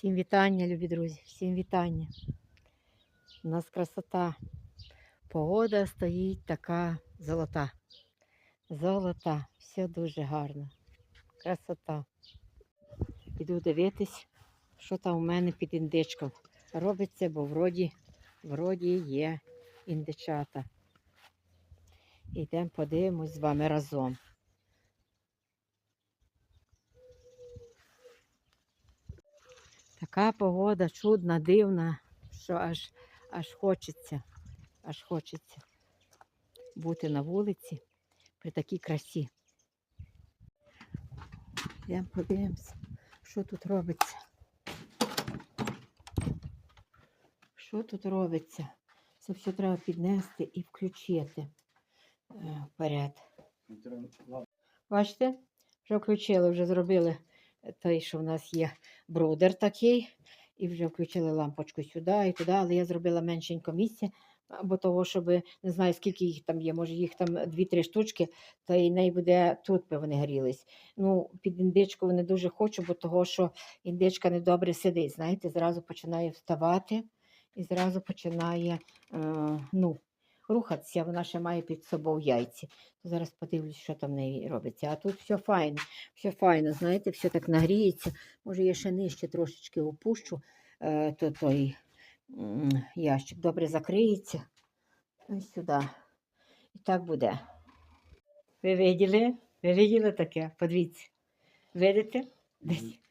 Всім вітання, любі друзі, всім вітання. У нас красота. Погода стоїть така золота. Золота. Все дуже гарно. Красота. Іду дивитись, що там у мене під індичком. Робиться, бо вроді, вроді є індичата. Йдемо подивимось з вами разом. Така погода чудна, дивна, що аж, аж хочеться, аж хочеться бути на вулиці при такій красі. Йдемо подивимося, що тут робиться. Що тут робиться? Це все треба піднести і включити е, вперед. Бачите, вже включили, вже зробили той, що в нас є брудер такий, і вже включили лампочку сюди і туди, але я зробила меншенько місця, бо того, щоб не знаю, скільки їх там є, може їх там 2-3 штучки, то і неї буде тут би вони грілись. Ну, під індичку вони дуже хочу, бо того, що індичка недобре сидить, знаєте, зразу починає вставати і зразу починає е, ну, рухатися, вона ще має під собою яйці. Зараз подивлюсь, що там в неї робиться. А тут все файно, все файно, знаєте, все так нагріється. Може, я ще нижче трошечки опущу, е, то той ящик добре закриється. Ось сюди. І так буде. Ви виділи? Ви виділи таке? Подивіться. Видите?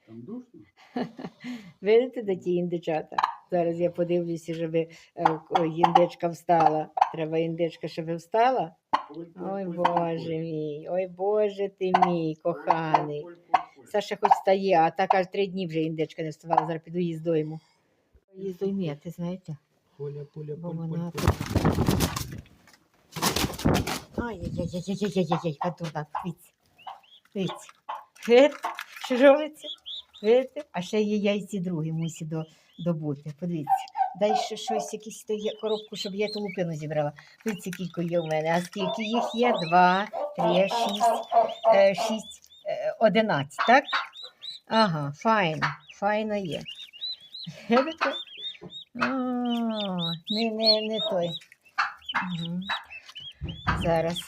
Там душно. Видите, де ті індичата? Зараз я подивлюся, щоб е, індичка встала. Треба індичка, щоб встала. Ой, Боже мій, ой Боже ти мій, коханий. Саша хоч встає, а так аж три дні вже індичка не вставала. Зараз піду її здойму. Її здойміти, знаєте? Поля, поля, Бо вона тут. Ай-яй-яй-яй-яй-яй-яй, катурна, дивіться. Дивіться. Що робиться? Видите? А ще є яйці другі мусі до, добути. Подивіться. Дай ще щось, якісь коробку, щоб я ту лупину зібрала. Дивіться, скільки є в мене. А скільки їх є? Два, три, шість, е, шість, е, одинадцять, так? Ага, файно, файно є. А, не, не, не той. Угу. Зараз.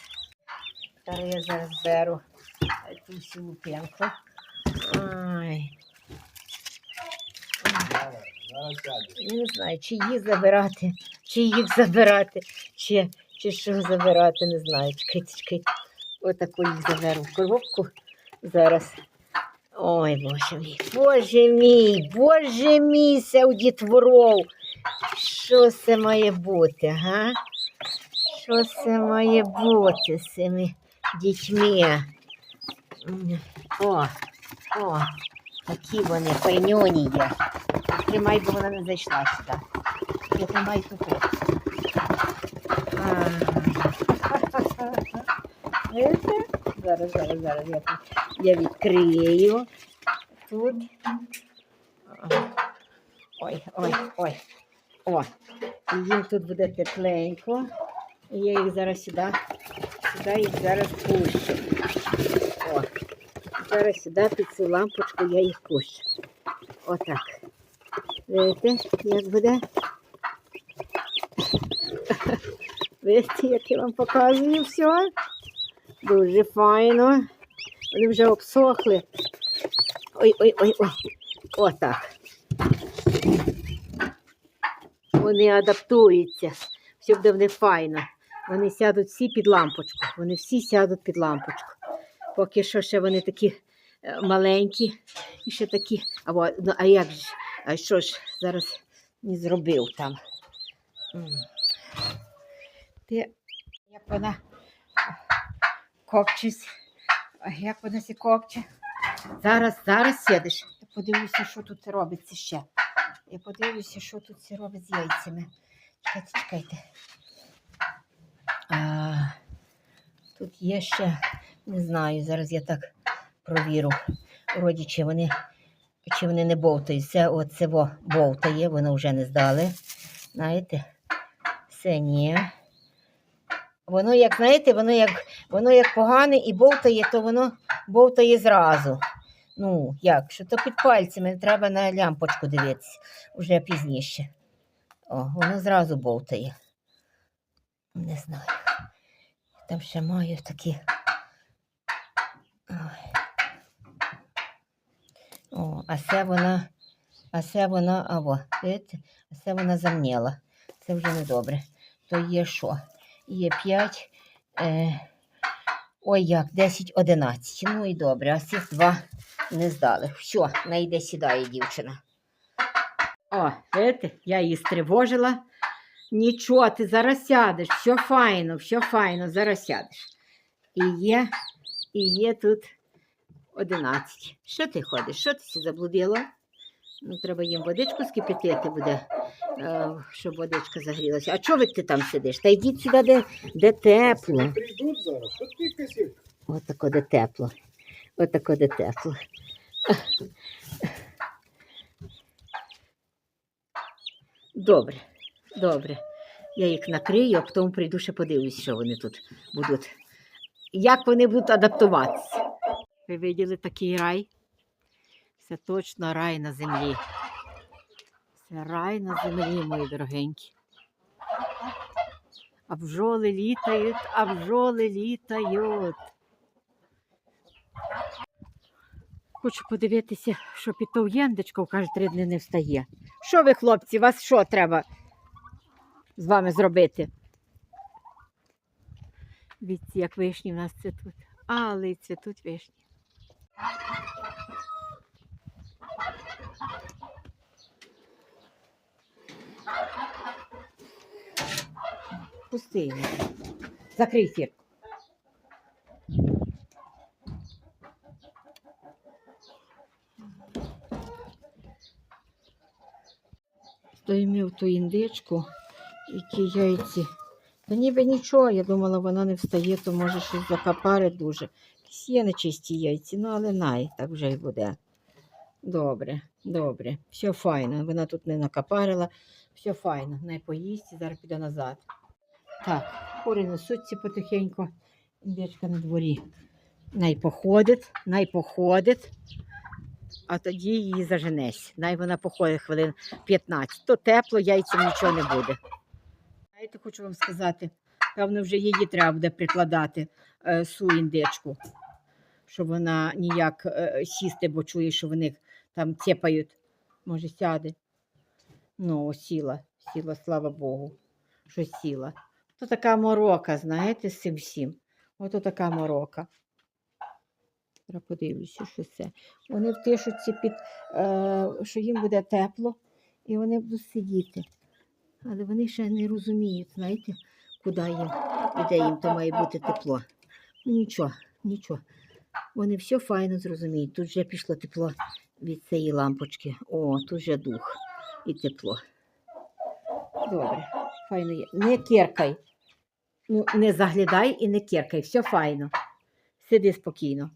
Зараз я зараз беру ту всю лупенку. Ай. Зараз сяде. Я не знаю, чи їх забирати, чи їх забирати, чи, чи що забирати, не знаю. Чекайте, чекайте. Отаку їх заберу в коробку зараз. Ой, боже мій, боже мій, боже мій, дітворов. Що це має бути, га? Що це має бути з цими дітьми? О, о, такі вони файньоні є. Тримай, бо вона не зайшла сюди. Я тримай тут. Видите? Зараз, зараз, зараз я, я відкрию. Тут. Ой, ой, ой. О, їм тут буде тепленько. І я їх зараз сюди, сюди їх зараз пущу. О, зараз сюди під цю лампочку я їх пущу. Отак. Видите, як буде? Видите, як я вам показую все? Дуже файно. Вони вже обсохли. Ой, ой. Отак. Вони адаптуються. Все буде в файно. Вони сядуть всі під лампочку. Вони всі сядуть під лампочку. Поки що ще вони такі е, маленькі і ще такі. А, во- ну, а як ж? А що ж зараз не зробив там? Ти, як вона копчись, як вона сі копче? Зараз, зараз сидиш. Я подивлюся, що тут робиться ще. Я подивлюся, що тут все робить з яйцями. Чекайте, чекайте. А, тут є ще, не знаю, зараз я так провірю. Вроді, вони чи вони не бовтають. Це оце во бовтає, воно вже не здали. Знаєте? Це ні. Воно, як, знаєте, воно як, воно як погане і бовтає, то воно бовтає зразу. Ну, як? Що то під пальцями треба на лямпочку дивитися вже пізніше. О, воно зразу бовтає. Не знаю. Там ще маю такі. Ой. О, а це вона, а це вона, а во, видите, а це вона замняла. Це вже не добре. То є що? Є 5, е, ой як, 10, 11. Ну і добре, а ці два не здали. Все, найде сідає дівчина. О, видите, я її стривожила. Нічого, ти зараз сядеш, все файно, все файно, зараз сядеш. І є, і є тут 11. Що ти ходиш? Що ти сі заблудила? Ну, треба їм водичку скипятити буде, е, щоб водичка загрілася. А чого ти там сидиш? Та йдіть сюди, де, де тепло. Прийдуть зараз, косик? Отако де тепло. Отако де тепло. Добре, добре. Я їх накрию, а потім прийду ще подивлюсь, що вони тут будуть. Як вони будуть адаптуватися. Ви виділи такий рай? Це точно рай на землі. Це рай на землі, мої дорогенькі. А бджоли літають, а бджоли літають. Хочу подивитися, що єндочку, каже, три дні не встає. Що ви, хлопці, вас що треба з вами зробити? Дивіться, як вишні в нас цвітуть. Але й цвітуть вишні. Пусти її. Закрий сірку. Стоїмо в ту індичку, які яйці. Та ніби нічого, я думала, вона не встає, то може щось закапарить дуже. Якісь є нечисті яйці, ну але най, так вже й буде. Добре, добре, все файно. Вона тут не накапарила, все файно. Най поїсть зараз піде назад. Так, кури несуться потихеньку. Індичка на дворі. Най походить, най походить, а тоді її заженесь. Най вона походить хвилин 15. То тепло, яйцям нічого не буде. Знаєте, хочу вам сказати, певно, вже її треба буде прикладати е, су індичку, щоб вона ніяк е, сісти, бо чує, що вони там цепають. Може, сяде. Ну, сіла, сіла, слава Богу, що сіла. То така морока, знаєте, з цим всім. Ото така морока. Зараз подивлюся, що це. Вони втишуться під, е, що їм буде тепло, і вони будуть сидіти. Але вони ще не розуміють, знаєте, куди їм де їм то має бути тепло. Ну, Нічого, нічого. Вони все файно зрозуміють. Тут вже пішло тепло від цієї лампочки. О, тут вже дух і тепло. Добре, файно є. Не керкай. Ну, не заглядай і не керкай. Все файно. Сиди спокійно.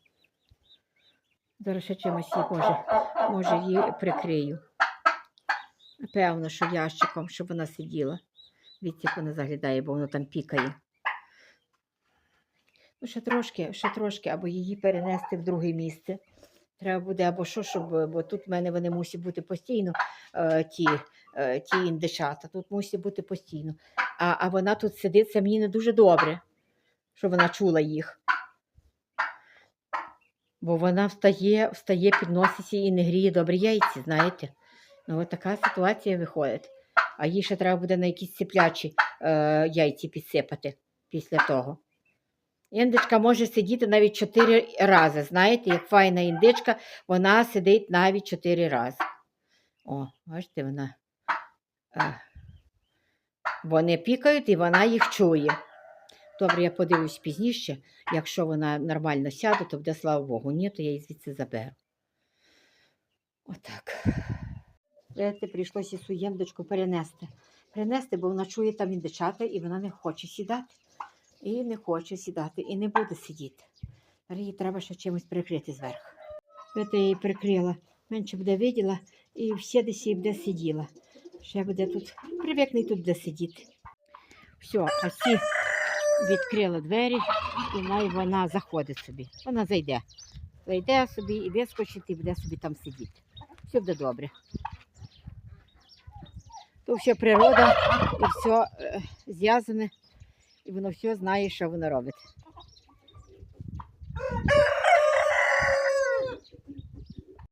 Зараз ще чимось її, може, може її прикрию. Певно, що ящиком, щоб вона сиділа. Від як вона заглядає, бо воно там пікає. Ну, ще трошки, ще трошки, або її перенести в друге місце. Треба буде або що, щоб, бо тут в мене вони мусять бути постійно, е, ті, е, ті індичата, тут мусить бути постійно. А, а вона тут сидить, це мені не дуже добре, що вона чула їх. Бо вона встає, встає, підноситься і не гріє добрі яйці, знаєте. Ну, от така ситуація виходить. А їй ще треба буде на якісь ціплячі е, яйці підсипати після того. Індичка може сидіти навіть чотири рази. Знаєте, як файна індичка, вона сидить навіть чотири рази. О, бачите, вона. Е, вони пікають і вона їх чує. Добре, я подивлюсь пізніше. Якщо вона нормально сяде, то буде слава Богу. Ні, то я її звідси заберу. Отак. Прийшлося цю єндочку перенести. Перенести, бо вона чує там індичата і вона не хоче сідати. І не хоче сідати, і не буде сидіти. Її треба ще чимось прикрити зверху. От я її прикрила. Менше буде виділа, і все десь буде сиділа. Ще буде тут, привикне тут буде сидіти. Все, а ці відкрила двері, і най вона заходить собі. Вона зайде. зайде собі і вискочить, і буде собі там сидіти. Все буде добре. То все природа і все е, зв'язане, і воно все знає, що воно робить.